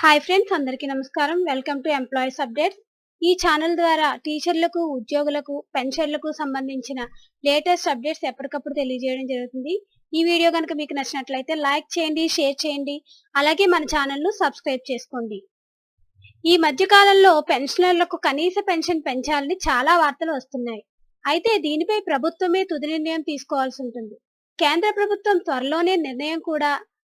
Hi friends అందరికీ నమస్కారం. Welcome to employees updates ఈ ఛానల్ ద్వారా టీచర్లకు ఉద్యోగులకు పెన్షన్లకు సంబంధించిన లేటెస్ట్ అప్డేట్స్ ఎప్పటికప్పుడు తెలియజేయడం జరుగుతుంది. ఈ వీడియో కనుక మీకు నచ్చినట్లయితే లైక్ చేయండి షేర్ చేయండి అలాగే మన ఛానల్ను సబ్స్క్రైబ్ చేసుకోండి. ఈ మధ్యకాలంలో పెన్షనర్లకు కనీస పెన్షన్ పెంచాలని చాలా వార్తలు వస్తున్నాయి. అయితే దీనిపై ప్రభుత్వమే తుది నిర్ణయం తీసుకోవాల్సి ఉంటుంది. కేంద్ర ప్రభుత్వం త్వరలోనే నిర్ణయం కూడా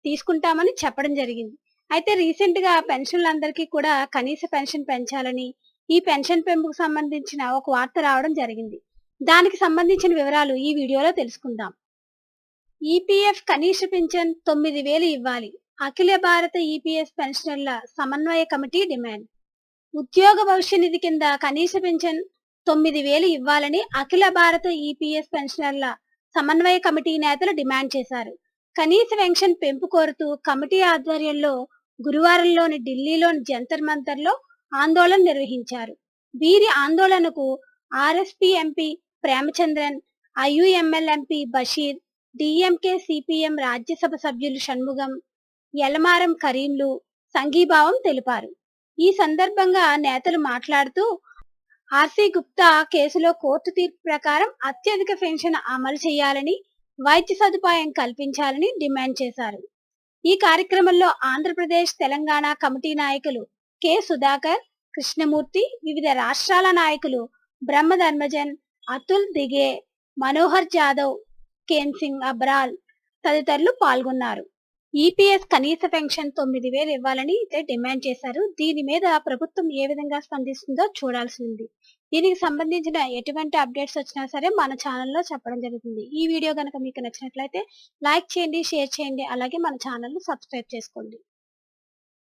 తీసుకుంటామని చెప్పడం జరిగింది. అయితే రీసెంట్గా పెన్షన్లందరికీ కూడా కనీస పెన్షన్ పెంచాలని ఈ పెన్షన్ పెంపుకు సంబంధించిన ఒక వార్త రావడం జరిగింది. దానికి సంబంధించిన వివరాలు ఈ వీడియోలో తెలుసుకుందాం. ఈపీఎఫ్ కనీస పింఛన్ తొమ్మిది వేలు ఇవ్వాలి. అఖిల భారత ఈపీఎస్ పెన్షనర్ల సమన్వయ కమిటీ డిమాండ్. ఉద్యోగ భవిష్య నిధి కింద కనీస పింఛన్ తొమ్మిది వేలు ఇవ్వాలని అఖిల భారత ఈపీఎస్ పెన్షనర్ల సమన్వయ కమిటీ నేతలు డిమాండ్ చేశారు. కనీస పెన్షన్ పెంపు కోరుతూ కమిటీ ఆధ్వర్యంలో గురువారంలోని ఢిల్లీలోని జంతర్ మంతర్లో ఆందోళన నిర్వహించారు. వీరి ఆందోళనకు RSP MP Premachandran IUML MP Basheer DMK CPM Rajya Sabha సభ్యులు షణ్ముగం ఎలమారం కరీంలు సంఘీభావం తెలిపారు. ఈ సందర్భంగా నేతలు మాట్లాడుతూ ఆర్సీ గుప్తా కేసులో కోర్టు తీర్పు ప్రకారం అత్యధిక పెన్షన్ అమలు చేయాలని వైద్య సదుపాయం కల్పించాలని డిమాండ్ చేశారు. ఈ కార్యక్రమంలో ఆంధ్రప్రదేశ్ తెలంగాణ కమిటీ నాయకులు కె. సుధాకర్ కృష్ణమూర్తి వివిధ రాష్ట్రాల నాయకులు బ్రహ్మధర్మజన్ అతుల్ దిగే మనోహర్ జాదవ్ కేన్ సింగ్ అబ్రాల్ తదితరులు పాల్గొన్నారు. ఈపీఎస్ కనీస పెన్షన్ తొమ్మిది వేలు ఇవ్వాలని అయితే డిమాండ్ చేశారు. దీని మీద ప్రభుత్వం ఏ విధంగా స్పందిస్తుందో చూడాల్సి ఉంది. దీనికి సంబంధించిన ఎటువంటి అప్డేట్స్ వచ్చినా సరే మన ఛానల్లో చెప్పడం జరుగుతుంది. ఈ వీడియో కనుక మీకు నచ్చినట్లయితే లైక్ చేయండి షేర్ చేయండి అలాగే మన ఛానల్ను సబ్స్క్రైబ్ చేసుకోండి.